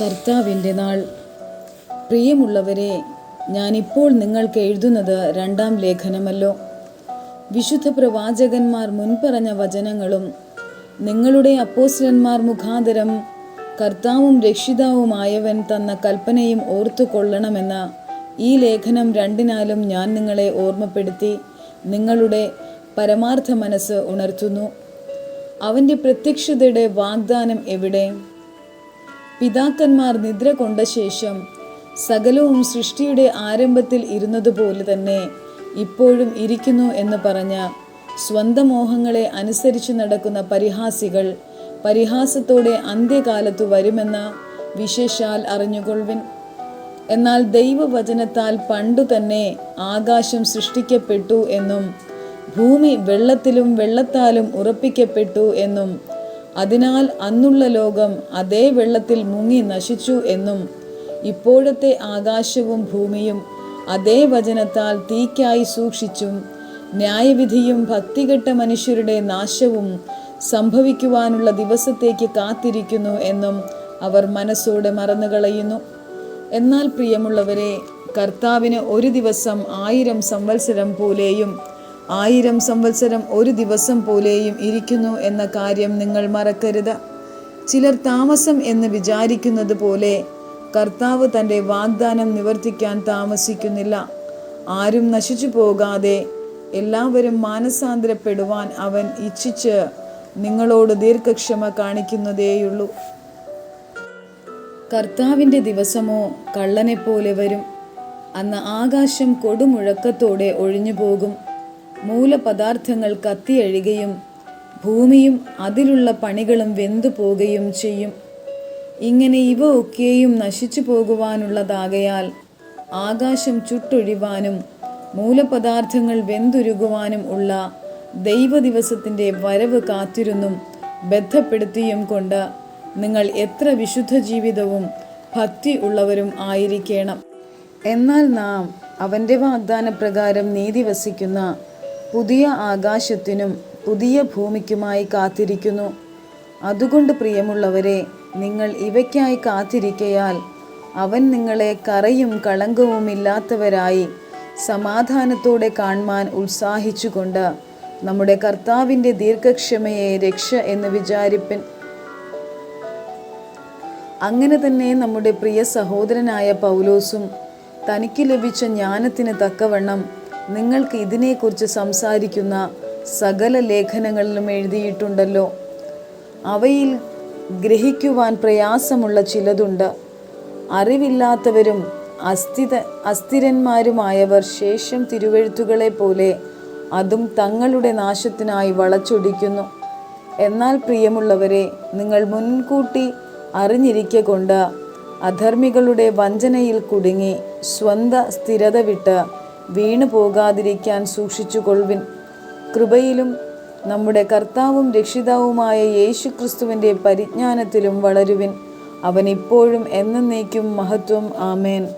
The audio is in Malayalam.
കർത്താവിന്റെ നാൾ. പ്രിയമുള്ളവരെ ഞാനിപ്പോൾ നിങ്ങൾക്ക് എഴുതുന്നത് രണ്ടാം ലേഖനമല്ലോ. വിശുദ്ധ പ്രവാചകന്മാർ മുൻപറഞ്ഞ വചനങ്ങളും നിങ്ങളുടെ അപ്പോസ്റ്റലന്മാർ മുഖാന്തരം കർത്താവും രക്ഷിതാവുമായവൻ തന്ന കൽപ്പനയും ഓർത്തു കൊള്ളണമെന്ന ഈ ലേഖനം രണ്ടിനാലും ഞാൻ നിങ്ങളെ ഓർമ്മപ്പെടുത്തി നിങ്ങളുടെ പരമാർത്ഥ മനസ്സ് ഉണർത്തുന്നു. അവന്റെ പ്രത്യക്ഷതയുടെ വാഗ്ദാനം എവിടെ? പിതാക്കന്മാർ നിദ്ര കൊണ്ട ശേഷം സകലവും സൃഷ്ടിയുടെ ആരംഭത്തിൽ ഇരുന്നതുപോലെ തന്നെ ഇപ്പോഴും ഇരിക്കുന്നു എന്ന് പറഞ്ഞ സ്വന്തം മോഹങ്ങളെ അനുസരിച്ച് നടക്കുന്ന പരിഹാസികൾ പരിഹാസത്തോടെ അന്ത്യകാലത്തു വരുമെന്ന വിശേഷാൽ അറിഞ്ഞുകൊള്ളുവിൻ. എന്നാൽ ദൈവവചനത്താൽ പണ്ടു തന്നെ ആകാശം സൃഷ്ടിക്കപ്പെട്ടു എന്നും ഭൂമി വെള്ളത്തിലും വെള്ളത്താലും ഉറപ്പിക്കപ്പെട്ടു എന്നും അതിനാൽ അന്നുള്ള ലോകം അതേ വെള്ളത്തിൽ മുങ്ങി നശിച്ചു എന്നും ഇപ്പോഴത്തെ ആകാശവും ഭൂമിയും അതേ വചനത്താൽ തീക്കായി സൂക്ഷിച്ചും ന്യായവിധിയും ഭക്തികെട്ട മനുഷ്യരുടെ നാശവും സംഭവിക്കുവാനുള്ള ദിവസത്തേക്ക് കാത്തിരിക്കുന്നു എന്നും അവർ മനസ്സോടെ മറന്നുകളയുന്നു. എന്നാൽ പ്രിയമുള്ളവരെ കർത്താവിന് ഒരു ദിവസം ആയിരം സംവത്സരം പോലെയും ആയിരം സംവത്സരം ഒരു ദിവസം പോലെയും ഇരിക്കുന്നു എന്ന കാര്യം നിങ്ങൾ മറക്കരുത്. ചിലർ താമസം എന്ന് വിചാരിക്കുന്നത് പോലെ കർത്താവ് തന്റെ വാഗ്ദാനം നിവർത്തിക്കാൻ താമസിക്കുന്നില്ല. ആരും നശിച്ചു പോകാതെ എല്ലാവരും മാനസാന്തരപ്പെടുവാൻ അവൻ ഇച്ഛിച്ച് നിങ്ങളോട് ദീർഘക്ഷമ കാണിക്കുന്നതേയുള്ളൂ. കർത്താവിന്റെ ദിവസമോ കള്ളനെപ്പോലെ വരും. അന്ന് ആകാശം കൊടുമുഴക്കത്തോടെ ഒഴിഞ്ഞു പോകും മൂലപദാർത്ഥങ്ങൾ കത്തിയഴുകയും ഭൂമിയും അതിലുള്ള പണികളും വെന്തു പോകുകയും ചെയ്യും. ഇങ്ങനെ ഇവ ഒക്കെയും നശിച്ചു പോകുവാനുള്ളതാകയാൽ ആകാശം ചുട്ടൊഴിവാനും മൂലപദാർത്ഥങ്ങൾ വെന്തുരുകുവാനും ഉള്ള ദൈവദിവസത്തിന്റെ വരവ് കാത്തിരുന്നും ബന്ധപ്പെടുത്തിയും കൊണ്ട് നിങ്ങൾ എത്ര വിശുദ്ധ ജീവിതവും ഭക്തി ഉള്ളവരും ആയിരിക്കണം. എന്നാൽ നാം അവന്റെ വാഗ്ദാനപ്രകാരം നീതി വസിക്കുന്ന പുതിയ ആകാശത്തിനും പുതിയ ഭൂമിക്കുമായി കാത്തിരിക്കുന്നു. അതുകൊണ്ട് പ്രിയമുള്ളവരെ നിങ്ങൾ ഇവയ്ക്കായി കാത്തിരിക്കയാൽ അവൻ നിങ്ങളെ കറയും കളങ്കവുമില്ലാത്തവരായി സമാധാനത്തോടെ കാണുവാൻ ഉത്സാഹിച്ചുകൊണ്ട് നമ്മുടെ കർത്താവിന്റെ ദീർഘക്ഷമയെ രക്ഷ എന്ന് വിചാരിപ്പൻ. അങ്ങനെ തന്നെ നമ്മുടെ പ്രിയ സഹോദരനായ പൗലോസും തനിക്ക് ലഭിച്ച ജ്ഞാനത്തിന് തക്കവണ്ണം നിങ്ങൾക്ക് ഇതിനെക്കുറിച്ച് സംസാരിക്കുന്ന സകല ലേഖനങ്ങളിലും എഴുതിയിട്ടുണ്ടല്ലോ. അവയിൽ ഗ്രഹിക്കുവാൻ പ്രയാസമുള്ള ചിലതുണ്ട്. അറിവില്ലാത്തവരും അസ്ഥിത അസ്ഥിരന്മാരുമായവർ ശേഷം തിരുവഴുത്തുകളെ പോലെ അതും തങ്ങളുടെ നാശത്തിനായി വളച്ചൊടിക്കുന്നു. എന്നാൽ പ്രിയമുള്ളവരെ നിങ്ങൾ മുൻകൂട്ടി അറിഞ്ഞിരിക്കെ കൊണ്ട് അധർമ്മികളുടെ വഞ്ചനയിൽ കുടുങ്ങി സ്വന്ത സ്ഥിരത വിട്ട് വീണു പോകാതിരിക്കാൻ സൂക്ഷിച്ചുകൊള്ളുവിൻ കൃപയിലും നമ്മുടെ കർത്താവും രക്ഷിതാവുമായ യേശു ക്രിസ്തുവിന്റെ പരിജ്ഞാനത്തിലും വളരുവിൻ. അവൻ ഇപ്പോഴും എന്നേക്കും മഹത്വം. ആമേൻ.